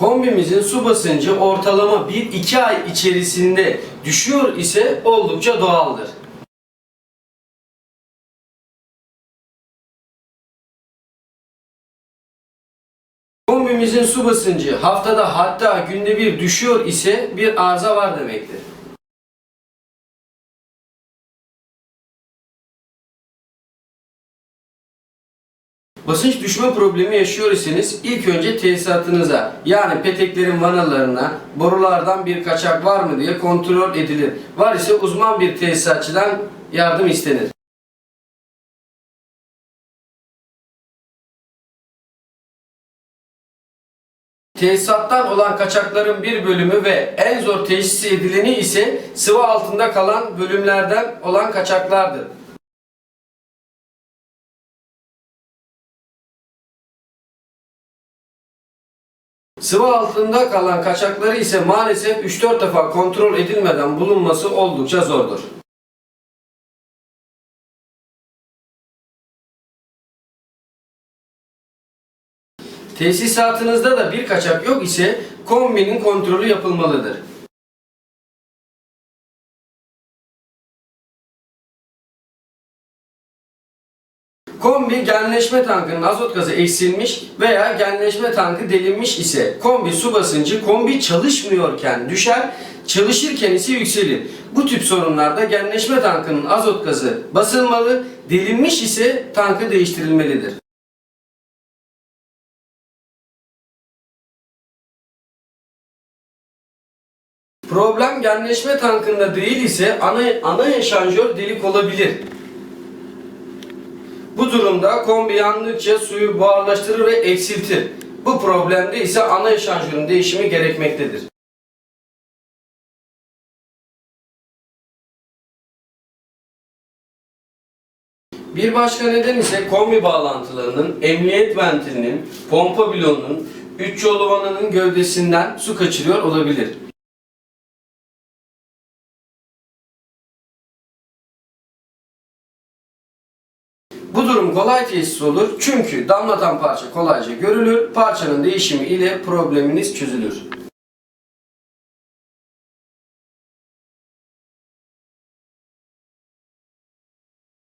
Kombimizin su basıncı ortalama 1-2 ay içerisinde düşüyor ise oldukça doğaldır. Kombimizin su basıncı haftada hatta günde bir düşüyor ise bir arıza var demektir. Basınç düşme problemi yaşıyor iseniz ilk önce tesisatınıza yani peteklerin vanalarına borulardan bir kaçak var mı diye kontrol edilir. Var ise uzman bir tesisatçıdan yardım istenir. Tesisattan olan kaçakların bir bölümü ve en zor teşhis edileni ise sıvı altında kalan bölümlerden olan kaçaklardır. Sıvı altında kalan kaçakları ise maalesef 3-4 defa kontrol edilmeden bulunması oldukça zordur. Tesisatınızda da bir kaçak yok ise kombinin kontrolü yapılmalıdır. Kombi genleşme tankının azot gazı eksilmiş veya genleşme tankı delinmiş ise kombi su basıncı kombi çalışmıyorken düşer, çalışırken ise yükselir. Bu tip sorunlarda genleşme tankının azot gazı basılmalı, delinmiş ise tankı değiştirilmelidir. Problem genleşme tankında değil ise ana, ana eşanjör delik olabilir. Bu durumda kombi yandıkça suyu buharlaştırır ve eksiltir. Bu problemde ise ana eşanjörün değişimi gerekmektedir. Bir başka neden ise kombi bağlantılarının, emniyet ventilinin, pompa bloğunun, üç yolu vananın gövdesinden su kaçırıyor olabilir. Durum kolay tesis olur çünkü damlatan parça kolayca görülür, parçanın değişimi ile probleminiz çözülür.